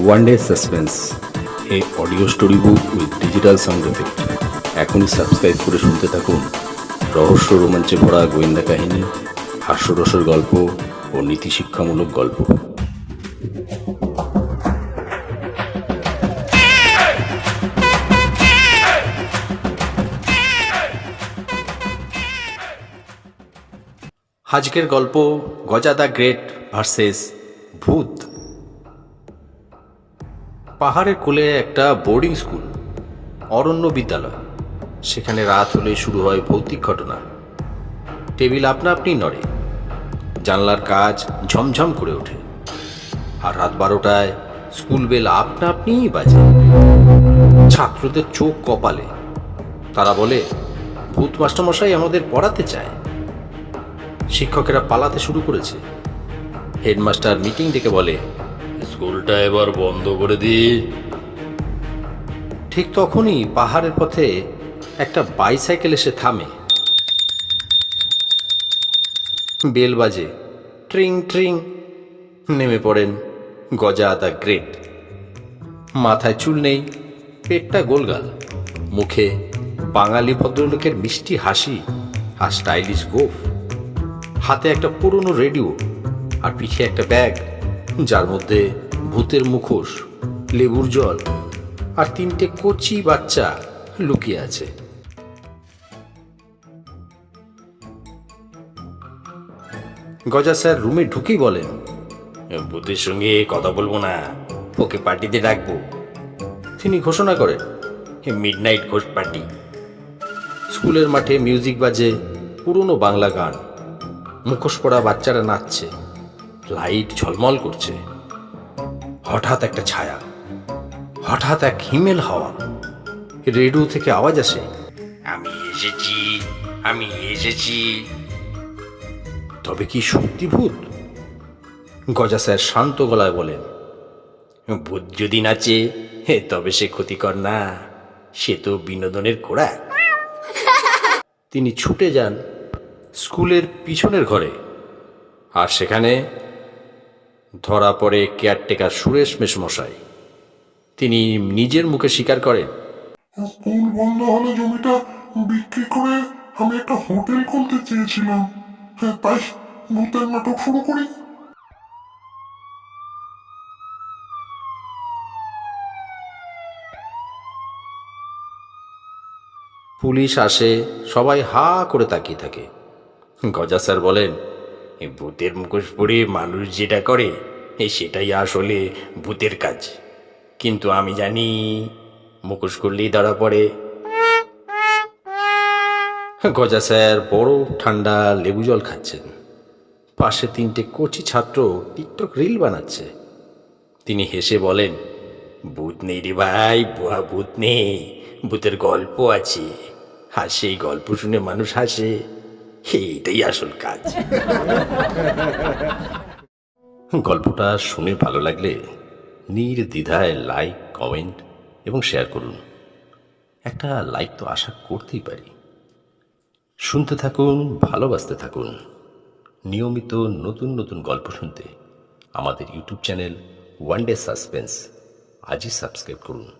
One day suspense a audio story book with digital sound effect এখনই subscribe করে শুনতে থাকুন। রহস্য রোমাঞ্চে ভরা গোয়েন্দা কাহিনী, হাস্যরসের গল্প ও নীতিশিক্ষামূলক গল্প। আজকের গল্প গজা দ্য গ্রেট ভার্সেস ভূত। পাহাড়ের কোলে একটা বোর্ডিং স্কুল অরণ্য বিদ্যালয়। সেখানে রাত হলে শুরু হয় ভৌতিক ঘটনা। টেবিল আপনা আপনি নড়ে। জানলার কাজ ঝমঝম করে ওঠে। আর রাত বারোটায় স্কুল বেল আপনা আপনিই বাজে। ছাত্রদের চোখ কপালে। তারা বলে, ভূত মাস্টারমশাই আমাদের পড়াতে চায়। শিক্ষকেরা পালাতে শুরু করেছে। হেডমাস্টার মিটিং ডেকে বলে স্কুলটা এবার বন্ধ করে দি। ঠিক তখনই পাহাড়ের পথে একটা বাইসাইকেল এসে থামে। বেল বাজে। ট্রিং ট্রিং। নেমে পড়েন গজা দ্য গ্রেট। মাথায় চুল নেই, পেটটা গোলগাল। মুখে বাঙালি ভদ্রলোকের মিষ্টি হাসি আর স্টাইলিশ গোফ। হাতে একটা পুরনো রেডিও আর পিঠে একটা ব্যাগ। যার মধ্যে ভূতের মুখোশ লেবুর জল আর তিনটে কচি বাচ্চা লুকিয়ে আছে। গজা স্যার রুমে ঢুকেই বলেন ভূতের সঙ্গে কথা বলব না ওকে পার্টিতে ডাকবো। তিনি ঘোষণা করেন মিড নাইট ঘোষ পার্টি স্কুলের মাঠে মিউজিক বাজে পুরনো বাংলা গান মুখোশ পরা বাচ্চারা নাচছে। লাইট ঝলমল করছে। হঠাৎ একটা ছায়া, হঠাৎ এক হিমেল হাওয়া। রেডিও থেকে আওয়াজ আসে, আমি এসেছি আমি এসেছি। তবে কি সত্যি ভূত? গজা স্যার শান্ত গলায় বলেন, ভূত যদি নাচে তবে সে ক্ষতিকর না, সে তো বিনোদনের ঘোড়া তিনি ছুটে যান স্কুলের পিছনের ঘরে। আর সেখানে ধরা পড়ে কেয়ারটেকার সুরেশ মেসমশাই তিনি নিজের মুখে স্বীকার করেন স্কুল বন্ধ হলে জমিটা বিক্রি করে আমি একটা হোটেল খুলতে চেয়েছিলাম। হ্যাঁ তাই ভূতের নাটক শুরু করি। পুলিশ আসে সবাই হা করে তাকিয়ে থাকে। গজা স্যার বলেন "এ ভূতের মুখোশ পরে মানুষ যেটা করে সেটাই আসলে ভূতের কাজ। কিন্তু আমি জানি, মুখোশ করলেই ধরা পড়ে। গজা স্যার বড় ঠান্ডা লেবু জল খাচ্ছেন। পাশে তিনটে কচি ছাত্র টিকটক রিল বানাচ্ছে। তিনি হেসে বলেন, ভূত নেই রে ভাই, বুয়া ভূত নেই। ভূতের গল্প আছে। সেই গল্প শুনে মানুষ হাসে। এইটাই আসল কাজ। গল্পটা শুনে ভালো লাগলে নির্দ্বিধায় লাইক কমেন্ট এবং শেয়ার করুন। একটা লাইক তো আশা করতেই পারি। শুনতে থাকুন, ভালোবাসতে থাকুন। নিয়মিত নতুন নতুন গল্প শুনতে আমাদের YouTube channel one day suspense আজই সাবস্ক্রাইব করুন।